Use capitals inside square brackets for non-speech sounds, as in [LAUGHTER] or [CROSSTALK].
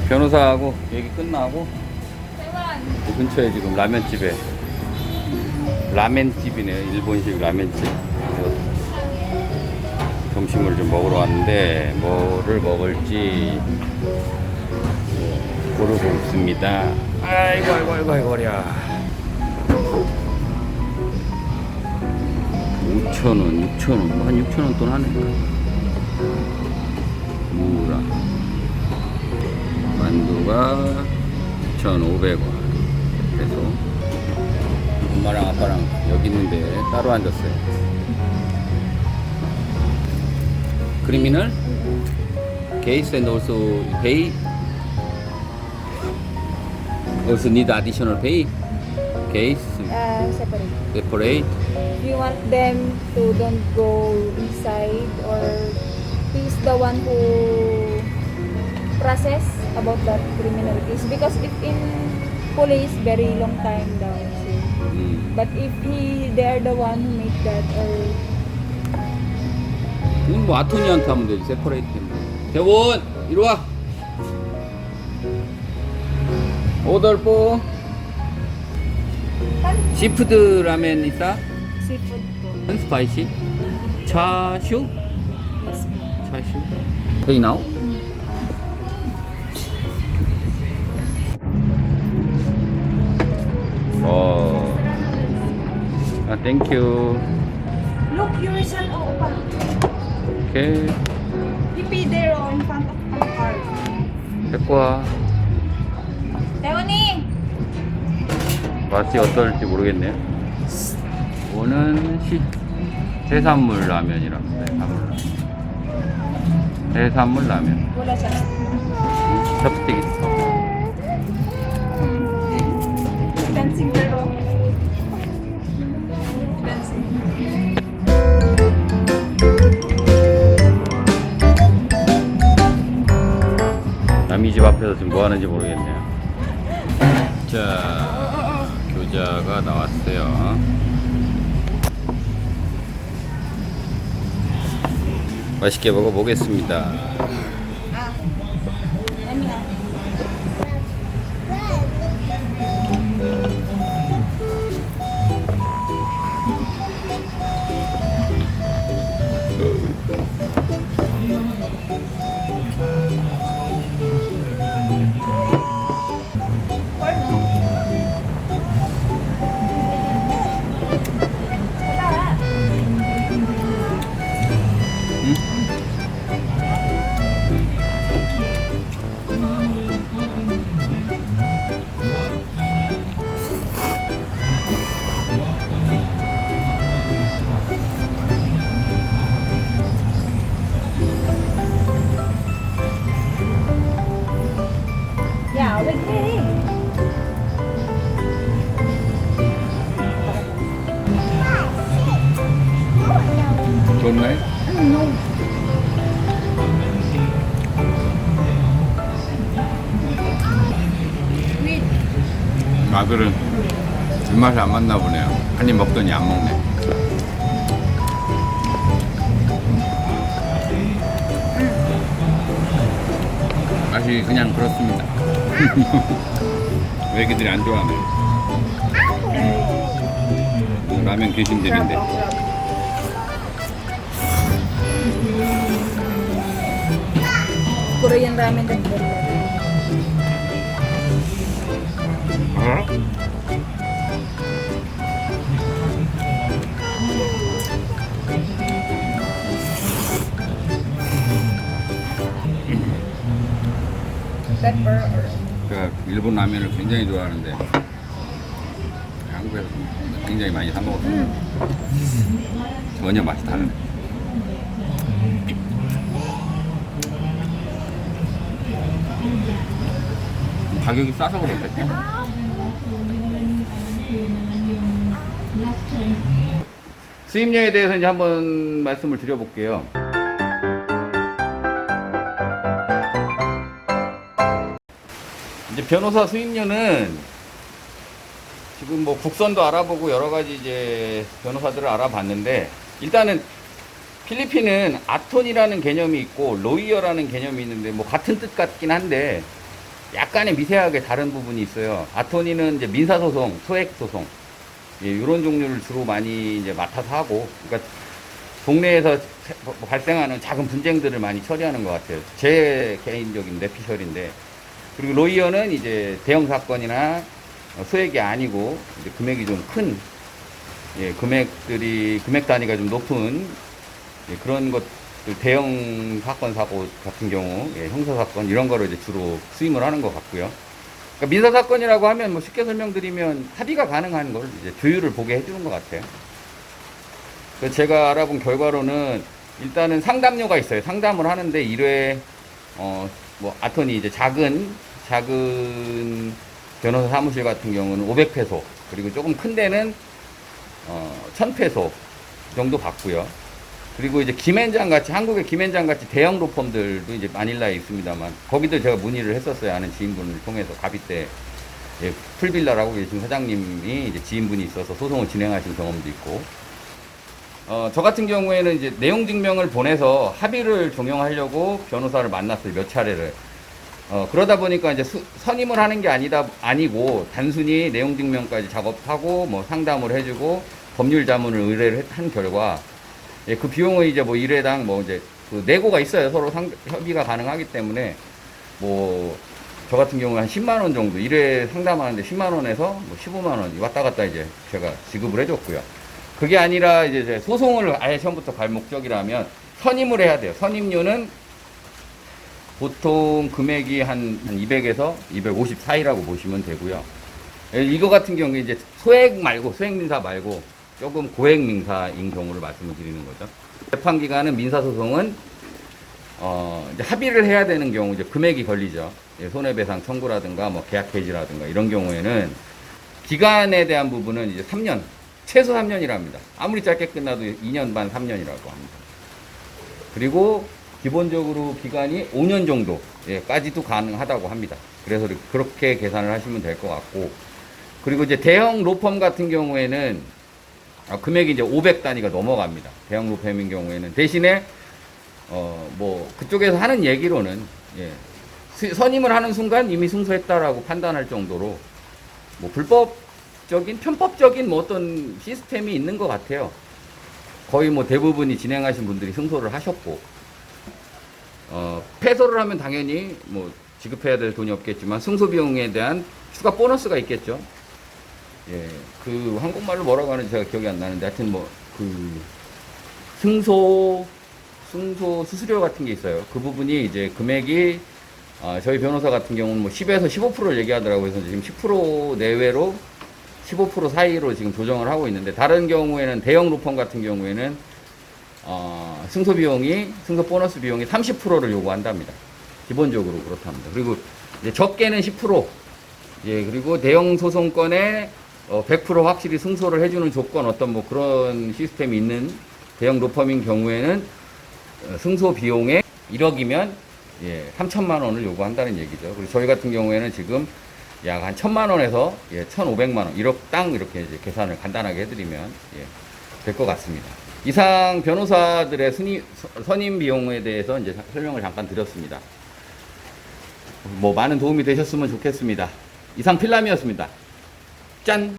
변호사하고 얘기 끝나고 그 근처에 지금 라면집에 라멘집이네요. 일본식. 그래서 점심을 좀 먹으러 왔는데 뭐를 먹을지 고르고 있습니다. 아이고 아이고 아이고 아이고 어려. 5,000원, 6,000원, 뭐 한 6,000원 돈 하네. 무라. 만두가 1,500원. 그래서 엄마랑 아빠랑 여기 있는데 따로 앉았어요. criminal case and also pay also need additional pay case Uh, separate. separate If you want them to don't go inside or he's the one who process about that criminal case because if in police very long time daw so. 음. but if he they are the one who make that or 이건 뭐 아토니한테 하면 되지 세퍼레이트 대원 이리 와포 시푸드 라멘 있다 seafood po. 스파이시 차슈. 차슈 여기 나오 어. 아 땡큐 Look, your son opa. 오케이 He pay there oh, in front of my car. 데리고 와 대원이! 맛이 어떨지 모르겠네요. 이거는 시, 해산물 라면이라고 해산물 라면. 해산물 라면. Siya. 찹스틱 있어. 지금 뭐 하는지 모르겠네요. 자, 교자가 나왔어요. 맛있게 먹어보겠습니다. 아들은 입맛이 안 맞나 보네요. 한 입 먹더니 안 먹네. 맛이 그냥 그렇습니다. [LAUGHS] 애기들이 안 좋아하네. 라면 귀신들인데. Korean ramen that very Pepper or 제가 일본 라면을 굉장히 좋아하는데 한국에서 굉장히 많이 사 먹었어요. 전혀 맛이 다르네. 가격이 싸서 그렇겠죠? 수입료에 대해서 이제 한번 말씀을 드려볼게요. 이제 변호사 수임료는 지금 뭐 국선도 알아보고 여러 가지 이제 변호사들을 알아봤는데 일단은 필리핀은 아톤이라는 개념이 있고 로이어라는 개념이 있는데 뭐 같은 뜻 같긴 한데 약간의 미세하게 다른 부분이 있어요. 아토니는 이제 민사소송, 소액소송, 예, 이런 종류를 주로 많이 이제 맡아서 하고, 그러니까 동네에서 발생하는 작은 분쟁들을 많이 처리하는 것 같아요. 제 개인적인 뇌피셜인데. 그리고 로이어는 이제 대형 사건이나 어, 소액이 아니고, 금액이 좀 큰, 예, 금액들이, 금액 단위가 좀 높은, 예, 그런 것 들, 대형 사건, 사고 같은 경우, 예, 형사 사건, 이런 거를 이제 주로 수임을 하는 것 같고요. 그러니까 민사 사건이라고 하면 뭐 쉽게 설명드리면 합의가 가능한 걸 이제 조율을 보게 해주는 것 같아요. 그래서 제가 알아본 결과로는 일단은 상담료가 있어요. 상담을 하는데 1회 어뭐 아토니 이제 작은 작은 변호사 사무실 같은 경우는 500페소 그리고 조금 큰 데는 어 1000페소 정도 받고요. 그리고 이제 김앤장 같이 한국의 김앤장 같이 대형 로펌들도 이제 마닐라에 있습니다만 거기도 제가 문의를 했었어요. 아는 지인분을 통해서 가비때 예, 풀빌라라고 계신 사장님이 이제 지인분이 있어서 소송을 진행하신 경험도 있고 어, 저 같은 경우에는 이제 내용 증명을 보내서 합의를 종용하려고 변호사를 만났어요. 몇 차례를. 어, 그러다 보니까 이제 수- 선임을 하는 게 아니다, 아니고 단순히 내용 증명까지 작업하고 뭐 상담을 해주고 법률 자문을 의뢰를 했- 한 결과 예, 그 비용은 이제 뭐 일회당 뭐 이제 그 내고가 있어요. 서로 상, 협의가 가능하기 때문에 뭐 저 같은 경우는 한 10만 원 정도 일회 상담하는데 10만 원에서 뭐 15만 원 왔다 갔다 이제 제가 지급을 해줬고요. 그게 아니라 이제 제 소송을 아예 처음부터 갈 목적이라면 선임을 해야 돼요. 선임료는 보통 금액이 한, 한 200에서 250 사이라고 보시면 되고요. 예, 이거 같은 경우에 이제 소액 말고, 소액 민사 말고 조금 고액 민사인 경우를 말씀을 드리는 거죠. 재판 기간은 민사 소송은 어, 이제 합의를 해야 되는 경우 이제 금액이 걸리죠. 예, 손해배상 청구라든가 뭐 계약 해지라든가 이런 경우에는 기간에 대한 부분은 이제 3년, 최소 3년이랍니다. 아무리 짧게 끝나도 2년 반, 3년이라고 합니다. 그리고 기본적으로 기간이 5년 정도까지도 가능하다고 합니다. 그래서 그렇게 계산을 하시면 될 것 같고, 그리고 이제 대형 로펌 같은 경우에는 아, 금액이 이제 500 단위가 넘어갑니다. 대형 로펌인 경우에는 대신에 어 뭐 그쪽에서 하는 얘기로는 예, 수- 선임을 하는 순간 이미 승소했다라고 판단할 정도로 뭐 불법적인 편법적인 뭐 어떤 시스템이 있는 것 같아요. 거의 뭐 대부분이 진행하신 분들이 승소를 하셨고 어, 패소를 하면 당연히 뭐 지급해야 될 돈이 없겠지만 승소 비용에 대한 추가 보너스가 있겠죠. 예, 그 한국말로 뭐라고 하는지 제가 기억이 안 나는데 하여튼 뭐 그 승소 승소 수수료 같은 게 있어요. 그 부분이 이제 금액이 아, 저희 변호사 같은 경우는 뭐 10에서 15%를 얘기하더라고요. 그래서 지금 10% 내외로 15% 사이로 지금 조정을 하고 있는데 다른 경우에는 대형 로펌 같은 경우에는 어, 승소 비용이 승소 보너스 비용이 30%를 요구한답니다. 기본적으로 그렇답니다. 그리고 이제 적게는 10%, 예 그리고 대형 소송권에 어, 100% 확실히 승소를 해주는 조건 어떤 뭐 그런 시스템이 있는 대형 로펌인 경우에는 어, 승소 비용의 1억이면 예 3천만 원을 요구한다는 얘기죠. 그리고 저희 같은 경우에는 지금 약 한 천만 원에서 예 1,500만 원, 1억 땅 이렇게 이제 계산을 간단하게 해드리면 예, 될 것 같습니다. 이상 변호사들의 순위, 선임 비용에 대해서 이제 설명을 잠깐 드렸습니다. 뭐 많은 도움이 되셨으면 좋겠습니다. 이상 필람이었습니다. 짠!